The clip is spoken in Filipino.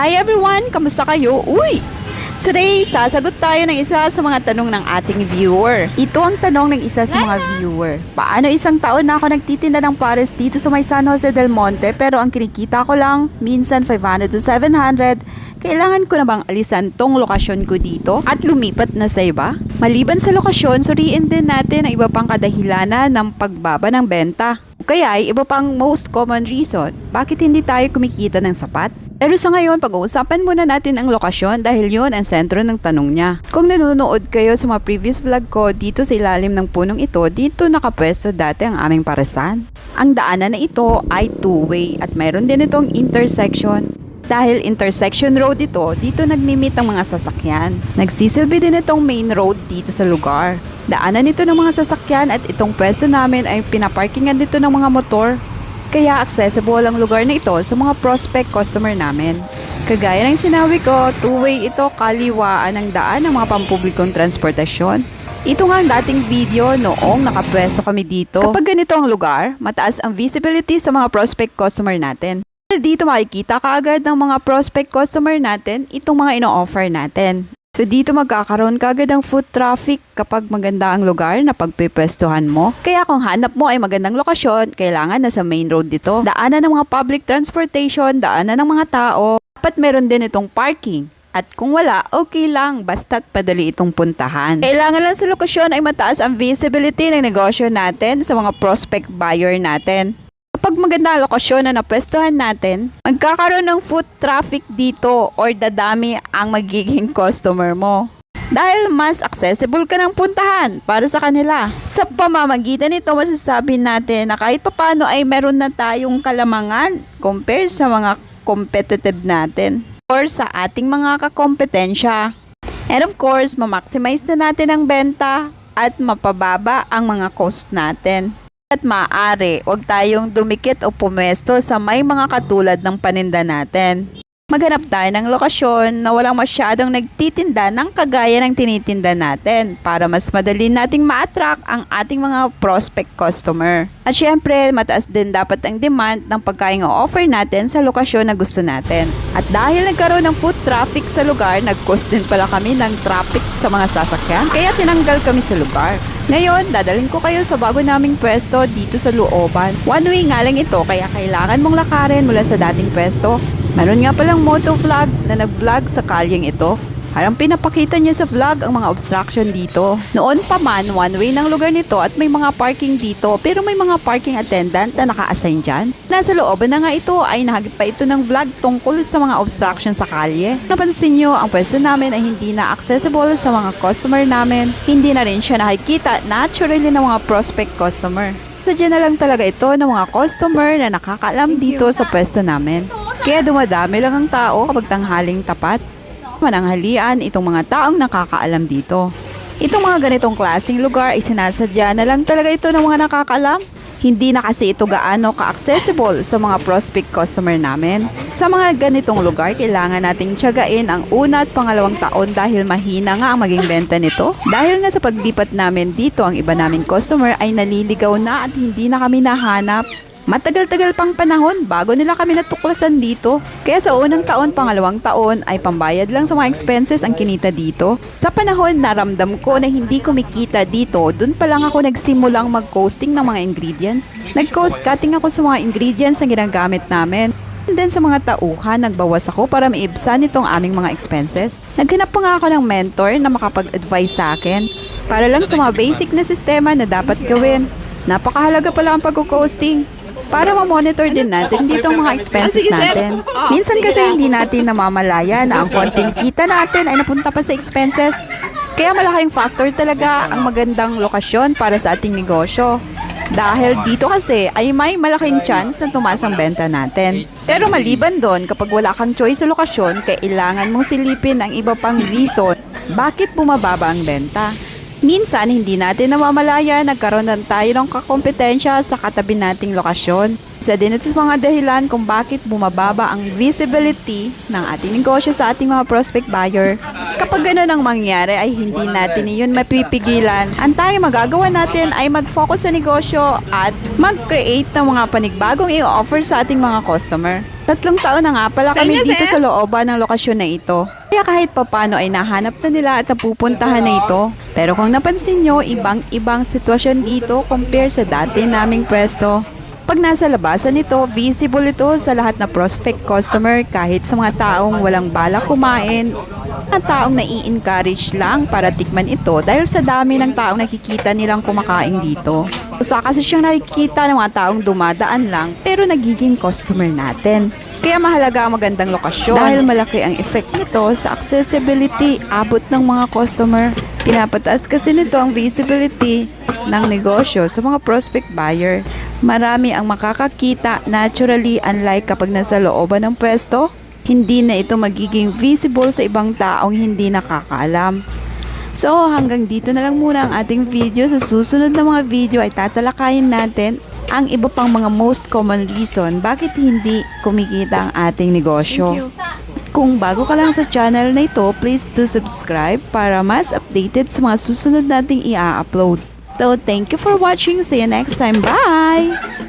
Hi everyone! Kamusta kayo? Uy! Today, sasagot tayo ng isa sa mga tanong ng ating viewer. Ito ang tanong ng isa sa mga viewer. Paano isang taon na ako nagtitinda ng pares dito sa may San Jose del Monte pero ang kinikita ko lang minsan 500 to 700 kailangan ko na bang alisan tong lokasyon ko dito at lumipat na sa iba? Maliban sa lokasyon, suriin din natin ang iba pang kadahilanan ng pagbaba ng benta. Kaya ay iba pang most common reason, bakit hindi tayo kumikita ng sapat? Pero sa ngayon, pag-uusapan muna natin ang lokasyon dahil yun ang sentro ng tanong niya. Kung nanonood kayo sa mga previous vlog ko dito sa ilalim ng punong ito, dito nakapwesto dati ang aming paresan. Ang daanan na ito ay two-way at mayroon din itong intersection. Dahil intersection road ito, dito nagmimit ang mga sasakyan. Nagsisilbi din itong main road dito sa lugar. Daanan ito ng mga sasakyan at itong pwesto namin ay pinaparkingan dito ng mga motor. Kaya accessible ang lugar na ito sa mga prospect customer namin. Kagaya ng sinabi ko, two-way ito kaliwaan ang daan ng mga pampublikong transportasyon. Ito nga ang dating video noong nakapwesto kami dito. Kapag ganito ang lugar, mataas ang visibility sa mga prospect customer natin. Dito makikita kaagad ng mga prospect customer natin itong mga ino-offer natin. So dito magkakaroon kagad ng foot traffic kapag maganda ang lugar na pagpipwestuhan mo. Kaya kung hanap mo ay magandang lokasyon, kailangan nasa main road dito. Daanan ng mga public transportation, daanan ng mga tao. Dapat meron din itong parking. At kung wala, okay lang, basta't padali itong puntahan. Kailangan lang sa lokasyon ay mataas ang visibility ng negosyo natin sa mga prospect buyer natin. Kapag maganda ang lokasyon na napwestuhan natin, magkakaroon ng foot traffic dito or dadami ang magiging customer mo. Dahil mas accessible ka ng puntahan para sa kanila. Sa pamamagitan nito, masasabi natin na kahit papano ay meron na tayong kalamangan compare sa mga competitive natin or sa ating mga kakompetensya. And of course, ma-maximize na natin ang benta at mapababa ang mga cost natin. At maaari, huwag tayong dumikit o pumesto sa may mga katulad ng paninda natin. Maghanap tayo ng lokasyon na walang masyadong nagtitinda ng kagaya ng tinitinda natin para mas madali nating ma-attract ang ating mga prospect customer. At syempre, mataas din dapat ang demand ng pagkain o offer natin sa lokasyon na gusto natin. At dahil nagkaroon ng foot traffic sa lugar, nag-cause din pala kami ng traffic sa mga sasakyan, kaya tinanggal kami sa lugar. Ngayon, dadalhin ko kayo sa bago naming pwesto dito sa looban. One way nga lang ito, kaya kailangan mong lakarin mula sa dating pwesto. Meron nga palang motovlog na nag-vlog sa kalyeng ito. Harang pinapakita niya sa vlog ang mga obstruction dito. Noon pa man, one way ng lugar nito at may mga parking dito pero may mga parking attendant na naka-assign dyan. Nasa looban na nga ito ay nahagip pa ito ng vlog tungkol sa mga obstruction sa kalye. Napansin nyo, ang pwesto namin ay hindi na accessible sa mga customer namin. Hindi na rin siya nakikita naturally ng mga prospect customer. Sadya na lang talaga ito ng mga customer na nakakaalam dito sa pwesto namin. Kaya dumadami lang ang tao kapag tanghaling tapat mananghalian itong mga taong nakakaalam dito. Itong mga ganitong klaseng lugar ay sinasadya na lang talaga ito ng mga nakakaalam. Hindi na kasi ito gaano ka-accessible sa mga prospect customer namin. Sa mga ganitong lugar, kailangan nating tiyagain ang una at pangalawang taon dahil mahina nga ang maging benta nito. Dahil nga sa paglipat namin dito, ang iba naming customer ay naliligaw na at hindi na kami nahanap. Matagal-tagal pang panahon bago nila kami natuklasan dito. Kaya sa unang taon, pangalawang taon ay pambayad lang sa mga expenses ang kinita dito. Sa panahon naramdam ko na hindi kumikita dito, dun pa lang ako nagsimulang mag-coasting ng mga ingredients. Nag-coast cutting ako sa mga ingredients na ginagamit namin. And then sa mga tauhan, nagbawas ako para maibsan itong aming mga expenses. Naghanap pa nga ako ng mentor na makapag-advise sa akin para lang sa mga basic na sistema na dapat gawin. Napakahalaga pala ang pag-coasting para ma-monitor din natin dito ang mga expenses natin. Minsan kasi hindi natin namamalaya na ang konting kita natin ay napunta pa sa expenses. Kaya malaking factor talaga ang magandang lokasyon para sa ating negosyo. Dahil dito kasi ay may malaking chance na tumaas ang benta natin. Pero maliban doon, kapag wala kang choice sa lokasyon, kailangan mong silipin ang iba pang reason bakit bumababa ang benta. Minsan, hindi natin namamalaya, nagkaroon na tayo ng kakompetensya sa katabi nating lokasyon. Isa din ito sa mga dahilan kung bakit bumababa ang visibility ng ating negosyo sa ating mga prospect buyer. Kapag gano'n ang mangyari ay hindi natin iyon mapipigilan. Ang tayo magagawa natin ay mag-focus sa negosyo at mag-create ng mga panigbagong i-offer sa ating mga customer. Tatlong taon na nga pala kami dito sa looban ng lokasyon na ito. Kaya kahit papano ay nahanap na nila at napupuntahan na ito. Pero kung napansin nyo, ibang-ibang sitwasyon dito compare sa dati naming pwesto. Pag nasa labasan nito, visible ito sa lahat na prospect customer kahit sa mga taong walang bala kumain at taong nai-encourage lang para tikman ito dahil sa dami ng taong nakikita nilang kumakain dito. Usa kasi siyang nakikita ng mga taong dumadaan lang pero nagiging customer natin. Kaya mahalaga ang magandang lokasyon dahil malaki ang effect nito sa accessibility, abot ng mga customer. Pinapataas kasi nito ang visibility ng negosyo sa mga prospect buyer. Marami ang makakakita naturally unlike kapag nasa looban ng pwesto, hindi na ito magiging visible sa ibang taong hindi nakakaalam. So hanggang dito na lang muna ang ating video. Sa susunod na mga video ay tatalakayin natin ang iba pang mga most common reason bakit hindi kumikita ang ating negosyo. Kung bago ka lang sa channel na ito, please do subscribe para mas updated sa mga susunod nating i-upload. So, thank you for watching. See you next time. Bye!